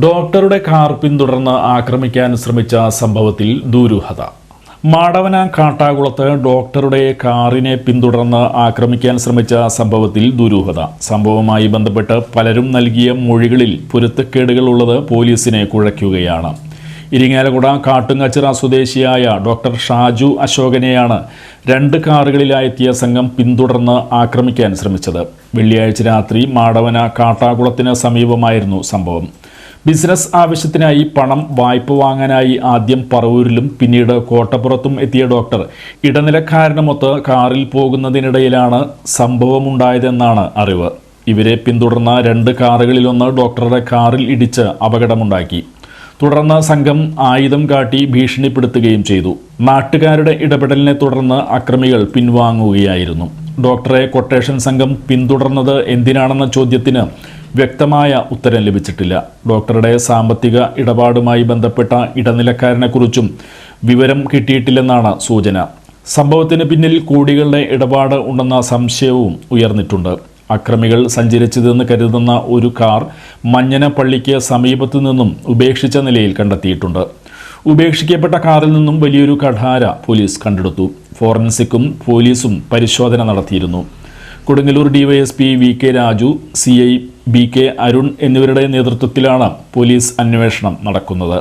ഡോക്ടറുടെ കാർ പിന്തുടർന്ന് ആക്രമിക്കാൻ ശ്രമിച്ച സംഭവത്തിൽ ദൂരൂഹത. മാടവന കാട്ടാകുളത്ത് ഡോക്ടറുടെ കാറിനെ പിന്തുടർന്ന് ആക്രമിക്കാൻ ശ്രമിച്ച സംഭവത്തിൽ ദുരൂഹത. സംഭവവുമായി ബന്ധപ്പെട്ട് പലരും നൽകിയ മൊഴികളിൽ പൊരുത്തക്കേടുകൾ ഉള്ളത് പോലീസിനെ കുഴയ്ക്കുകയാണ്. ഇരിങ്ങാലക്കുട കാട്ടുങ്ങച്ചിറ സ്വദേശിയായ ഡോക്ടർ ഷാജു അശോകനെയാണ് രണ്ട് കാറുകളിലായെത്തിയ സംഘം പിന്തുടർന്ന് ആക്രമിക്കാൻ ശ്രമിച്ചത്. വെള്ളിയാഴ്ച രാത്രി മാടവന കാട്ടാകുളത്തിന് സമീപമായിരുന്നു സംഭവം. ബിസിനസ് ആവശ്യത്തിനായി പണം വായ്പ വാങ്ങാനായി ആദ്യം പറവൂരിലും പിന്നീട് കോട്ടപ്പുറത്തും എത്തിയ ഡോക്ടർ. ഇടനിലക്കാരനുമൊത്ത് കാറിൽ പോകുന്നതിനിടയിലാണ് സംഭവമുണ്ടായതെന്നാണ് അറിവ്. ഇവരെ പിന്തുടർന്ന രണ്ട് കാറുകളിലൊന്ന് ഡോക്ടറുടെ കാറിൽ ഇടിച്ച് അപകടമുണ്ടാക്കി. തുടർന്ന് സംഘം ആയുധം കാട്ടി ഭീഷണിപ്പെടുത്തുകയും ചെയ്തു. നാട്ടുകാരുടെ ഇടപെടലിനെ തുടർന്ന് അക്രമികൾ പിൻവാങ്ങുകയായിരുന്നു. ഡോക്ടറെ കൊട്ടേഷൻ സംഘം പിന്തുടർന്നത് എന്തിനാണെന്ന ചോദ്യത്തിന് വ്യക്തമായ ഉത്തരം ലഭിച്ചിട്ടില്ല. ഡോക്ടറുടെ സാമ്പത്തിക ഇടപാടുമായി ബന്ധപ്പെട്ട ഇടനിലക്കാരനെക്കുറിച്ചും വിവരം കിട്ടിയിട്ടില്ലെന്നാണ് സൂചന. സംഭവത്തിന് പിന്നിൽ കോടികളുടെ ഇടപാട് ഉണ്ടെന്ന സംശയവും ഉയർന്നിട്ടുണ്ട്. അക്രമികൾ സഞ്ചരിച്ചതെന്ന് കരുതുന്ന ഒരു കാർ മഞ്ഞനപ്പള്ളിക്ക് സമീപത്തു നിന്നും ഉപേക്ഷിച്ച നിലയിൽ കണ്ടെത്തിയിട്ടുണ്ട്. ഉപേക്ഷിക്കപ്പെട്ട കാറിൽ നിന്നും വലിയൊരു കഠാര പോലീസ് കണ്ടെടുത്തു. ഫോറൻസിക്കും പോലീസും പരിശോധന നടത്തിയിരുന്നു. Kodungallur DYSP V K Raju C I B K Arun എന്നിവരുടെ നേതൃത്വത്തിലാണ് പോലീസ് അന്വേഷണം നടക്കുന്നത്.